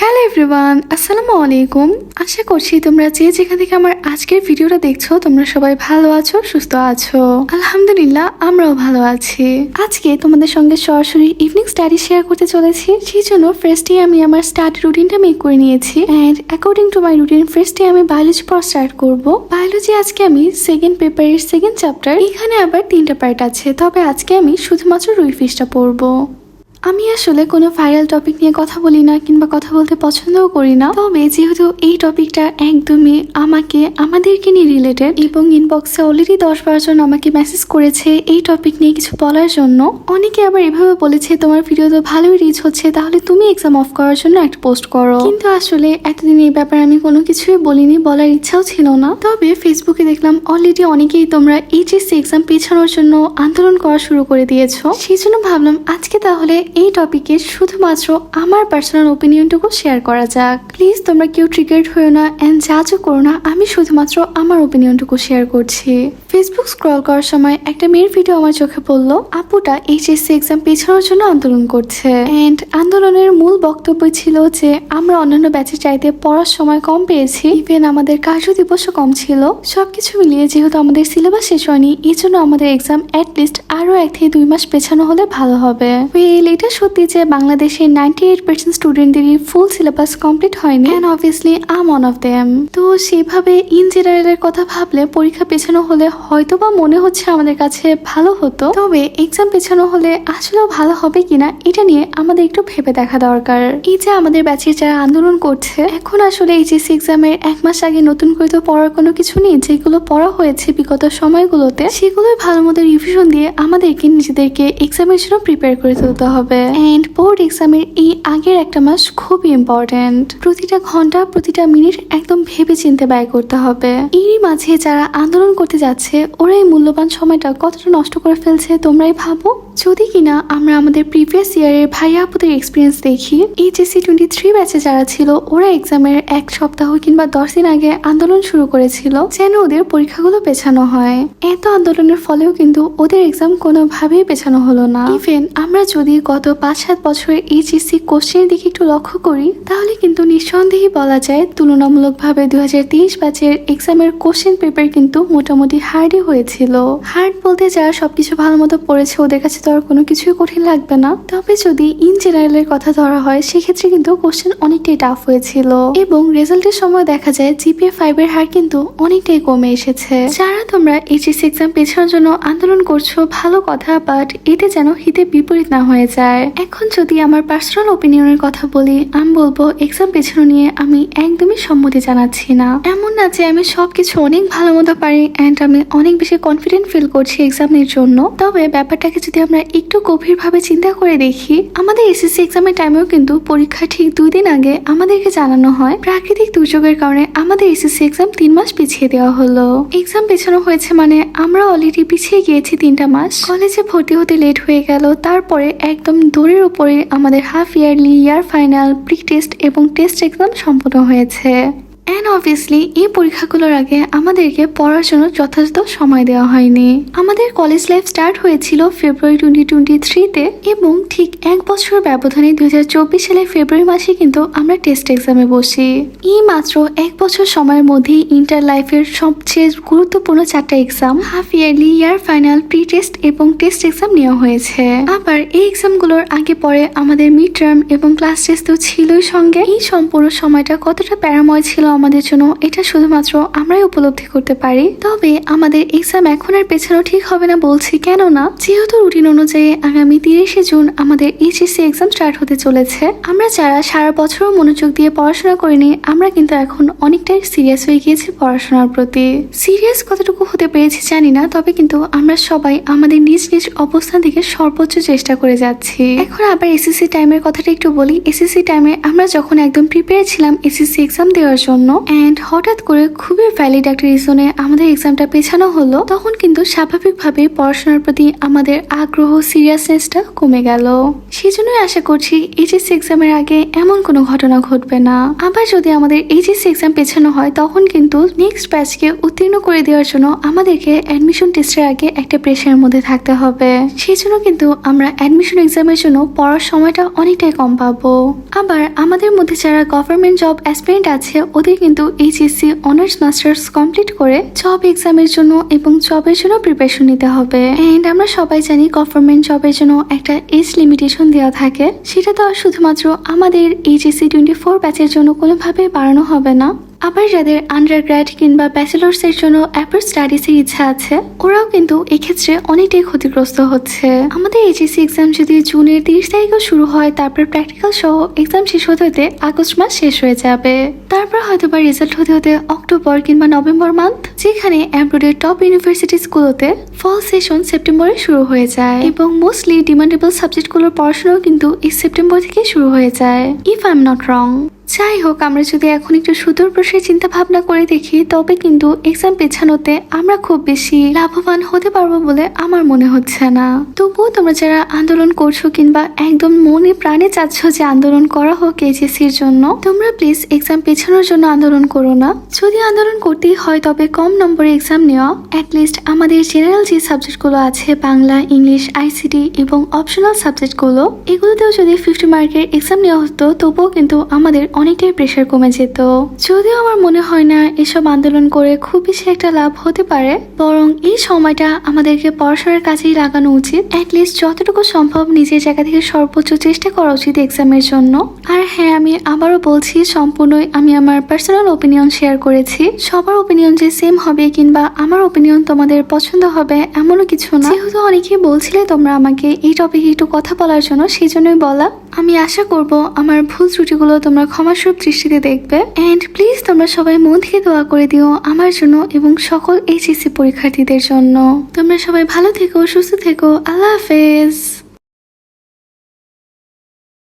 Hello everyone আসসালামু আলাইকুম। আশা করছি তোমরা যে যেখান থেকে আমার আজকের ভিডিওটা দেখছ, তোমরা সবাই ভালো আছো, সুস্থ আছো। আলহামদুলিল্লাহ, আমরাও ভালো আছি। আজকে তোমাদের সঙ্গে সরাসরি ইভিনিং স্টাডি শেয়ার করতে চলেছি। সেই জন্য ফার্স্টে আমি আমার স্টাডি রুটিনটা মেক করে নিয়েছি। And according to my routine ফার্স্টে আমি বায়োলজি পড়া স্টার্ট করব। বায়োলজি আজকে আমি সেকেন্ড পেপারের সেকেন্ড চ্যাপ্টার এখানে আবার তিনটা পার্ট আছে। তবে আজকে আমি শুধুমাত্র রুই ফিশটা পড়ব। আমি আসলে কোনো ভাইরাল টপিক নিয়ে কথা বলি না কিংবা কথা বলতে পছন্দও করি না। তবে যেহেতু এই টপিকটা একদমই আমাকে, আমাদেরকে নিয়ে রিলেটেড এবং ইনবক্সে অলরেডি দশ বারো জন আমাকে মেসেজ করেছে এই টপিক নিয়ে কিছু বলার জন্য, অনেকে আবার এভাবে বলেছে, তোমার ভিডিও তো ভালোই রিচ হচ্ছে, তাহলে তুমি এক্সাম অফ করার জন্য একটা পোস্ট করো। কিন্তু আসলে এতদিন এই ব্যাপারে আমি কোনো কিছুই বলিনি, বলার ইচ্ছাও ছিল না। তবে ফেসবুকে দেখলাম অলরেডি অনেকেই তোমরা এইচএসসি এক্সাম পেছানোর জন্য আন্দোলন করা শুরু করে দিয়েছ। সেই জন্য ভাবলাম, আজকে তাহলে এই টপিকে শুধুমাত্র আমার পার্সোনাল ওপিনিয়নটুকু শেয়ার করা যাক। প্লিজ তোমরা কেউ ট্রিগার্ড হয়েও না অ্যান্ড জাজও করো না, আমি শুধুমাত্র আমার ওপিনিয়নটুকু শেয়ার করছি। ফেসবুক স্ক্রল করার সময় একটা মেয়ের ভিডিও আমার চোখে পড়ল। আপুটা এইচএসসি এক্সাম পেছানোর জন্য আন্দোলন করছে। অ্যান্ড আন্দোলনের মূল বক্তব্য ছিল যে, আমরা অন্যান্য ব্যাচের চাইতে পড়ার সময় কম পেয়েছি ইভেন আমাদের কার্য দিবসও কম ছিল। সবকিছু মিলিয়ে যেহেতু আমাদের সিলেবাস শেষ হয়নি এই জন্য আমাদের এক্সাম অ্যাটলিস্ট আরও এক থেকে দুই মাস পেছানো হলে ভালো হবে। এটা সত্যি যে বাংলাদেশের নাইনটি এইট পার্সেন্ট স্টুডেন্টদেরই ফুল সিলেবাস কমপ্লিট হয়নি and obviously um one of them তো সেভাবে ইন জেনারেলের কথা ভাবলে পরীক্ষা পেছানো হলে হয়তো বা মনে হচ্ছে আমাদের কাছে ভালো হতো, তবে এক্সাম পেছানো হলে আসলেও ভালো হবে কিনা এটা নিয়ে আমাদের একটু ভেবে দেখা দরকার। এই যে আমাদের ব্যাচের যারা আন্দোলন করছে, এখন আসলে এইচএসসি এক্সামের এক মাস আগে নতুন করে তো পড়ার কোনো কিছু নেই, যেগুলো পড়া হয়েছে বিগত সময়গুলোতে, সেগুলোই ভালো মতো রিভিশন দিয়ে আমাদেরকে নিজেদেরকে এক্সামের জন্য প্রিপেয়ার করে তুলতে হবে। অ্যান্ড বোর্ড এক্সামের এই আগের একটা মাস খুবই ইম্পর্ট্যান্ট প্রতিটা ঘণ্টা, প্রতিটা মিনিট একদম ভেবে চিন্তে ব্যয় করতে হবে। এরই মাঝে যারা আন্দোলন করতে যাচ্ছে ওরা এই মূল্যবান সময়টা কতটা নষ্ট করে ফেলছে তোমরাই ভাবো। যদি কিনা আমরা আমাদের প্রিভিয়াস ইয়ারের ভাইয়া আপুদের এক্সপিরিয়েন্স দেখি এইচএসসি টোয়েন্টি থ্রি ব্যাচে যারা ছিল, ওরা এক্সামের এক সপ্তাহ কিংবা দশ দিন আগে আন্দোলন শুরু করেছিল, যেন ওদের পরীক্ষাগুলো পেছানো হয়। এত আন্দোলনের ফলেও কিন্তু ওদের এক্সাম কোনোভাবেই পেছানো হলো না। ইভেন আমরা যদি গত পাঁচ সাত বছরের এইচএসসি কোশ্চেনের দিকে একটু লক্ষ্য করি, তাহলে কিন্তু নিঃসন্দেহে বলা যায় তুলনামূলকভাবে দু হাজার তেইশ ব্যাচের এক্সামের কোশ্চেন পেপার কিন্তু মোটামুটি হার্ডই হয়েছিল। হার্ড বলতে যারা সবকিছু ভালো মতো পড়েছে, ওদের কাছে তো আর কোনো কিছুই কঠিন লাগবে না। তবে যদি ইন জেনারেলের কথা ধরা হয়, সেক্ষেত্রে কিন্তু কোশ্চেন অনেকটাই টাফ হয়েছিল। এবং রেজাল্টের সময় দেখা যায় জিপিএ ফাইভ এর হার কিন্তু অনেকটাই কমে এসেছে। যারা তোমরা এইচএসসি এক্সাম পেছানোর জন্য আন্দোলন করছ, ভালো কথা, বাট এতে যেন হিতে বিপরীত না হয়ে যায়। এখন যদি আমার পার্সোনাল ওপিনিয়নের কথা বলি, আমি বলব এক্সাম পেছনে নিয়ে আমি একদমই সম্মতি জানাচ্ছি না। এমন যে আমি সবকিছু অনেক ভালো মতো পারি অ্যান্ড আমি অনেক বেশি কনফিডেন্ট ফিল করছি এক্সামের জন্য। তবে ব্যাপারটাকে যদি আমরা একটু গভীরভাবে চিন্তা করে দেখি, আমাদের এসএসসি এক্সামের টাইমেও কিন্তু পরীক্ষা ঠিক দুই দিন আগে আমাদেরকে জানানো হয়। প্রাকৃতিক দুর্যোগের কারণে আমাদের এসএসসি এক্সাম তিন মাস পিছিয়ে দেওয়া হলো। এক্সাম পেছানো হয়েছে মানে আমরা অলরেডি পিছিয়ে গিয়েছি তিনটা মাস। কলেজে ভর্তি হতে লেট হয়ে গেল, তারপরে একদম দৌড়ের উপরে আমাদের half yearly year final pre test এবং টেস্ট এক্সাম সম্পন্ন হয়েছে। অ্যান্ড অবভিয়াসলি এই পরীক্ষাগুলোর আগে আমাদেরকে পড়ার জন্য যথাযথ সময় দেওয়া হয়নি। আমাদের কলেজ লাইফ স্টার্ট হয়েছিল ফেব্রুয়ারি টোয়েন্টি টোয়েন্টি থ্রিতে এবং ঠিক এক বছর ব্যবধানে দুই হাজার চব্বিশ সালের ফেব্রুয়ারি মাসে কিন্তু আমরা টেস্ট এক্সামে বসি। এই মাত্র এক বছর সময়ের মধ্যেই ইন্টার লাইফের সবচেয়ে গুরুত্বপূর্ণ চারটা exam half yearly year final pre test এবং টেস্ট এক্সাম নেওয়া হয়েছে। আবার এই এক্সামগুলোর আগে পরে আমাদের মিড টার্ম এবং ক্লাস টেস্ট তো ছিলই সঙ্গে। এই সম্পূর্ণ সময়টা কতটা প্যারাময় ছিল আমাদের জন্য এটা শুধুমাত্র আমরাই উপলব্ধি করতে পারি। তবে আমাদের এক্সাম এখন আর পেছানো ঠিক হবে না বলছি কেননা যেহেতু রুটিন অনুযায়ী আগামী তিরিশে জুন আমাদের এইচএসসি এক্সাম স্টার্ট হতে চলেছে। আমরা যারা সারা বছরও মনোযোগ দিয়ে পড়াশোনা করিনি, আমরা কিন্তু এখন অনেকটাই সিরিয়াস হয়ে গিয়েছি পড়াশোনার প্রতি। সিরিয়াস কতটুকু হতে পেরেছি জানি না, তবে কিন্তু আমরা সবাই আমাদের নিজ নিজ অবস্থান থেকে সর্বোচ্চ চেষ্টা করে যাচ্ছি। এখন আবার এসএসসি টাইমের কথাটা একটু বলি। এসএসসি টাইমে আমরা যখন একদম প্রিপেয়ার ছিলাম এসএসসি এক্সাম দেওয়ার জন্য জন্য। অ্যান্ড হঠাৎ করে খুবই ভ্যালিড একটা রিজনে আমাদের এক্সামটা পেছানো হলো। তখন কিন্তু স্বাভাবিকভাবে পড়াশোনার প্রতি আমাদের আগ্রহ সিরিয়াসনেসটা কমে গেল। সেই জন্যই আশা করছি এইচএসসি এক্সামের আগে এমন কোনো ঘটনা ঘটবে না। আবার যদি আমাদের এইচএসসি এক্সাম পেছানো হয়, তখন কিন্তু নেক্সট ব্যাচকে উত্তীর্ণ করে দেওয়ার জন্য আমাদেরকে অ্যাডমিশন টেস্টের আগে একটা প্রেশারের মধ্যে থাকতে হবে। সেই জন্য কিন্তু আমরা অ্যাডমিশন এক্সামের জন্য পড়ার সময়টা অনেকটাই কম পাবো। আবার আমাদের মধ্যে যারা গভর্নমেন্ট জব অ্যাসপিরেন্ট আছে, ওদের কিন্তু এইচএসসি অনার্স মাস্টার্স কমপ্লিট করে জব এক্সামের জন্য এবং জবের জন্য প্রিপারেশন নিতে হবে। এন্ড আমরা সবাই জানি গভর্নমেন্ট জবের জন্য একটা এজ লিমিটেশন দেওয়া থাকে। সেটা তো শুধুমাত্র আমাদের এইচএসসি টোয়েন্টি ফোর ব্যাচের জন্য কোনোভাবে বাড়ানো হবে না। আবার যাদের আন্ডার গ্র্যাড কিংবা ব্যাচেলার্স এর জন্য অ্যাপার স্টাডিজ এর ইচ্ছা আছে, ওরাও কিন্তু এক্ষেত্রে অনেকটাই ক্ষতিগ্রস্ত হচ্ছে। আমাদের এইচএসসি এক্সাম যদি জুনের তিরিশ তারিখেও শুরু হয়, তারপর প্র্যাকটিক্যাল সহ এক্সাম শেষ হতে হতে আগস্ট মাস শেষ হয়ে যাবে। তারপর হয়তো বা রেজাল্ট হতে হতে অক্টোবর কিংবা নভেম্বর মান্থ যেখানে অ্যাব্রোডের টপ ইউনিভার্সিটি ইউনিভার্সিটিসগুলোতে ফল সেশন সেপ্টেম্বরে শুরু হয়ে যায়। এবং মোস্টলি ডিমান্ডেবল সাবজেক্টগুলোর পড়াশোনাও কিন্তু এই সেপ্টেম্বর থেকে শুরু হয়ে যায়। If I am not wrong যাই হোক, আমরা যদি এখন একটু সুদূর প্রসারী চিন্তা ভাবনা করে দেখি, তবে কিন্তু এক্সাম পেছানোতে আমরা খুব বেশি লাভবান হতে পারব বলে আমার মনে হচ্ছে না। তবুও তোমরা যারা আন্দোলন করছ কিংবা একদম মনে প্রাণে চাচ্ছ যে আন্দোলন করা হোক এইচএসসির জন্য, তোমরা প্লিজ এক্সাম পেছানোর জন্য আন্দোলন করো না। যদি আন্দোলন করতেই হয়, তবে কম নম্বরে এক্সাম নেওয়া অ্যাটলিস্ট আমাদের জেনারেল যে সাবজেক্টগুলো আছে, বাংলা, ইংলিশ আইসিটি এবং অপশনাল সাবজেক্টগুলো এগুলোতেও যদি ফিফটি মার্কের এক্সাম নেওয়া হতো, তবুও কিন্তু আমাদের অনেকটাই প্রেশার কমে যেত। যদিও আমার মনে হয় না এসব আন্দোলন করে খুব বেশি একটা লাভ হতে পারে, বরং এই সময়টা আমাদেরকে পড়াশোনার কাজেই লাগানো উচিত। অ্যাটলিস্ট যতটুকু সম্ভব নিজের জায়গা থেকে সর্বোচ্চ চেষ্টা করা উচিত এক্সামের জন্য। আর হ্যাঁ আমি আবারও বলছি, সম্পূর্ণই আমি আমার পার্সোনাল ওপিনিয়ন শেয়ার করেছি। সবার ওপিনিয়ন যে সেম হবে কিংবা আমার ওপিনিয়ন তোমাদের পছন্দ হবে, এমনও কিছু না। যেহেতু অনেকেই বলছিলে তোমরা আমাকে এই টপিকে একটু কথা বলার জন্য, সেই জন্যই বলা। আমি আশা করব আমার ভুল ত্রুটিগুলো তোমরা ক্ষমাসুর দৃষ্টিতে দেখবে। অ্যান্ড প্লিজ তোমরা সবাই মন থেকে দোয়া করে দিও আমার জন্য এবং সকল এইচএসসি পরীক্ষার্থীদের জন্য। তোমরা সবাই ভালো থেকো, সুস্থ থেকো। আল্লাহ হাফেজ।